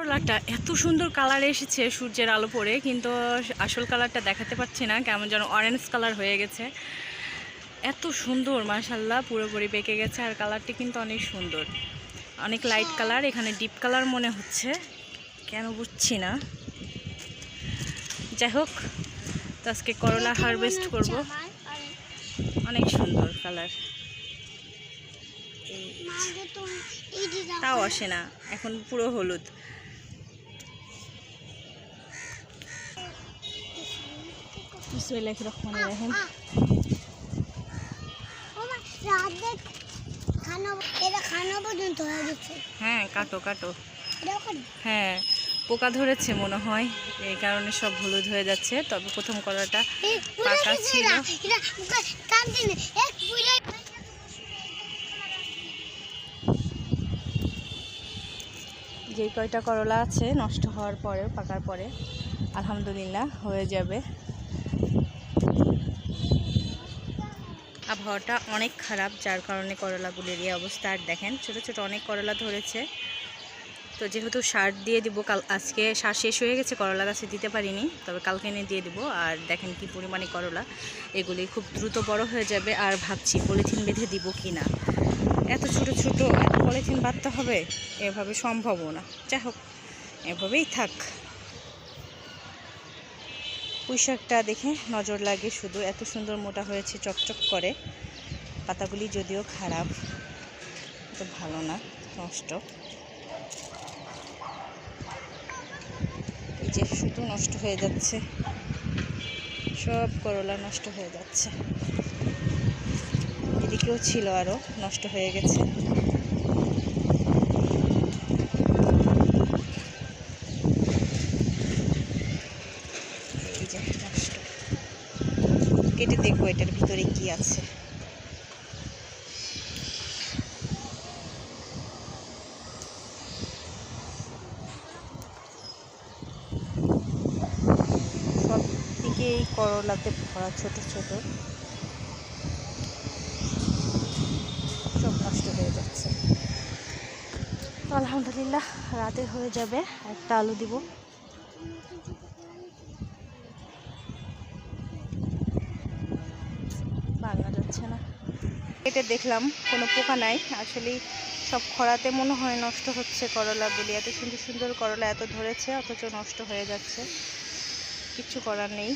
করলাটা এত সুন্দর কালার এসেছে সূর্যের আলো পরে কিন্তু আসল কালারটা দেখাতে পাচ্ছি না কেমন যেন অরেঞ্জ কালার হয়ে গেছে। এত সুন্দর মাশাল্লাহ পুরোপুরি বেঁকে গেছে আর কালারটি কিন্তু অনেক সুন্দর। অনেক লাইট কালার এখানে ডিপ কালার মনে হচ্ছে কেন বুঝছি না। যাই হোক তো আজকে করলা হারভেস্ট করব। অনেক সুন্দর কালার তাও আসে না এখন পুরো হলুদ। বিসমিল্লাহ রহমান রহিম হ্যাঁ কাটো কাটো। হ্যাঁ পোকা ধরেছে মনে হয়। এই কারণে সব হলুদ হয়ে যাচ্ছে। তবে প্রথম কলাটা পাকা ছিল। যেই কয়টা করলা আছে, নষ্ট হওয়ার পরে পাকার পরে, আলহামদুলিল্লাহ, হয়ে যাবে। আবহাওয়াটা অনেক খারাপ, যার কারণে করলাগুলির এই অবস্থা। আর দেখেন, ছোট ছোট অনেক করলা ধরেছে। তো যেহেতু সার দিয়ে দিব, কাল আজকে সার শেষ হয়ে গেছে, করলা গাছে দিতে পারিনি, তবে কালকে এনে দিয়ে দিব। আর দেখেন কি পরিমাণে করলা, এগুলি খুব দ্রুত বড় হয়ে যাবে। আর ভাবছি পলিথিন বেঁধে দিব কি না এত ছোট ছোট, এত পলিথিন বাঁধতে হবে, এভাবে সম্ভবও না। যাই হোক, এভাবেই থাক। পুঁই শাকটা দেখে নজর লাগে শুধু। এত সুন্দর মোটা হয়েছে, চকচক করে। পাতাগুলি যদিও খারাপ তো ভালো না, নষ্ট। এই যে শুধু নষ্ট হয়ে যাচ্ছে। সব করলা নষ্ট হয়ে যাচ্ছে। এদিকেও ছিল আরও নষ্ট হয়ে গেছে এই যে নষ্ট কেটে দেখব এটার ভিতরে কি আছে? এই করলাতে ভরা ছোট ছোট সব নষ্ট হয়ে যাচ্ছে। আলহামদুলিল্লাহ, রাতে হয়ে যাবে, একটা আলু দিব। এটা দেখলাম, কোনো পোকা নাই। আসলে সব খরাতে মনে হয় নষ্ট হচ্ছে করলাগুলি এত সুন্দর সুন্দর করলা এত ধরেছে, অথচ নষ্ট হয়ে যাচ্ছে। কিছু করার নেই।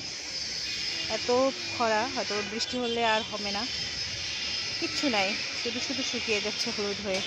এত খরা হয়তো বৃষ্টি হলে আর হবে না। কিচ্ছু নাই, শুধু শুধু শুকিয়ে যাচ্ছে হলুদ হয়ে।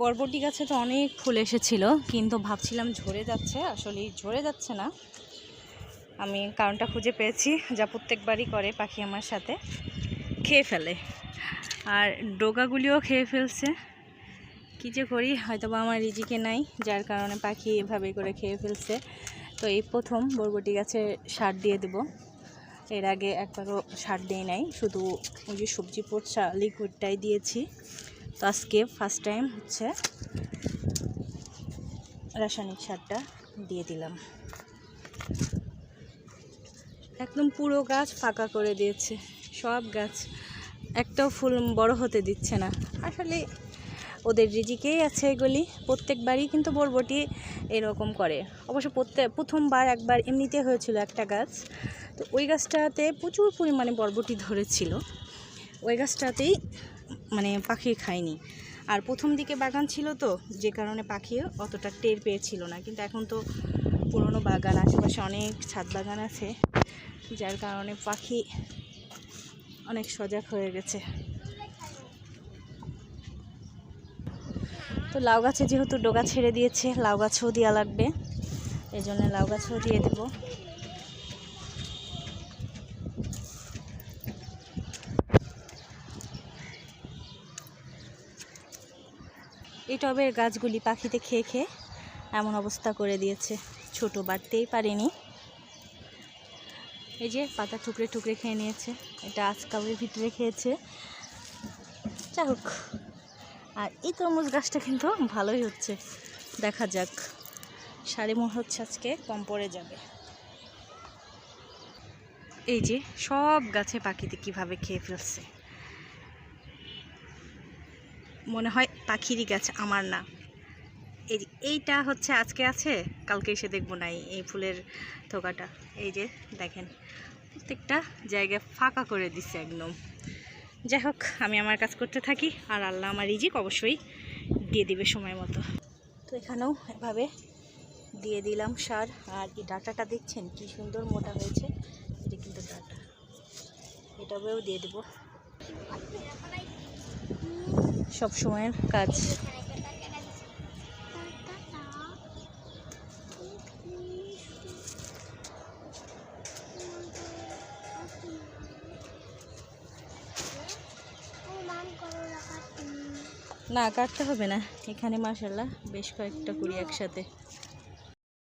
বরবটি গাছে তো অনেক ফুল এসেছিল, কিন্তু ভাবছিলাম ঝরে যাচ্ছে আসলে ঝরে যাচ্ছে না। আমি কারণটা খুঁজে পেয়েছি, যা প্রত্যেকবারই করে পাখি আমার সাথে। খেয়ে ফেলে। আর ডোগাগুলিও খেয়ে ফেলছে। কী যে করি হয়তো বা আমার রিজিকে নাই, যার কারণে পাখি এভাবে করে খেয়ে ফেলছে। তো এই প্রথম বরবটি গাছে সার দিয়ে দেব। এর আগে একবারও সার দিয়ে নাই, শুধু ওই যে সবজি পোচা লিকুইডটাই দিয়েছি। তো আজকে ফার্স্ট টাইম হচ্ছে রাসায়নিক সারটা দিয়ে দিলাম। একদম পুরো গাছ ফাঁকা করে দিয়েছে, সব গাছ। একটাও ফুল বড় হতে দিচ্ছে না। আসলে ওদের রিজিকেই আছে এগুলি, প্রত্যেকবারই কিন্তু বরবটি এরকম করে। অবশ্য প্রত্যেক প্রথমবার একবার এমনিতে হয়েছিল একটা গাছ। তো ওই গাছটাতে প্রচুর পরিমাণে বরবটি ধরেছিল। ওই গাছটাতেই মানে পাখি খায়নি। আর প্রথম দিকে বাগান ছিল তো, যে কারণে পাখি অতটা টের পেয়েছিল না। কিন্তু এখন তো পুরনো বাগান, আশেপাশে অনেক ছাদ বাগান আছে, যার কারণে পাখি অনেক সজাগ হয়ে গেছে। তো লাউ গাছে যেহেতু ডোগা ছেড়ে দিয়েছে, লাউ গাছও দেওয়া লাগবে। এই জন্য লাউ গাছও দিয়ে দেবো। এই টবের গাছগুলি পাখিতে খেয়ে খেয়ে এমন অবস্থা করে দিয়েছে। ছোট বাড়তেই পারেনি। এই যে পাতা টুকরে টুকরে খেয়ে নিয়েছে। এটা আজকালের ভিতরে খেয়েছে। যাই হোক, আর এই তরমুজ গাছটা কিন্তু ভালোই হচ্ছে। দেখা যাক, সাড়ে মনে হচ্ছে আজকে, কম পড়ে যাবে। এই যে সব গাছে পাখিতে কীভাবে খেয়ে ফেলছে। মনে হয় পাখিরই গাছ, আমার না। এই, এইটা হচ্ছে আজকে আছে, কালকে এসে দেখব নাই এই ফুলের থোকাটা। এই যে দেখেন, প্রত্যেকটা জায়গায় ফাঁকা করে দিচ্ছে একদম। যাই হোক, আমি আমার কাজ করতে থাকি, আর আল্লাহ আমার রিজিক অবশ্যই দিয়ে দিবে সময় মতো। তো এখানেও এভাবে দিয়ে দিলাম সার, আর এই ডাটাটা দেখছেন কি সুন্দর মোটা হয়েছে, এটা কিন্তু ডাটা। এটাও দিয়ে দেবো। সব সময়ের কাজ। না কাটতে হবে না। এখানে মাসাল্লাহ বেশ কয়েকটা করি একসাথে।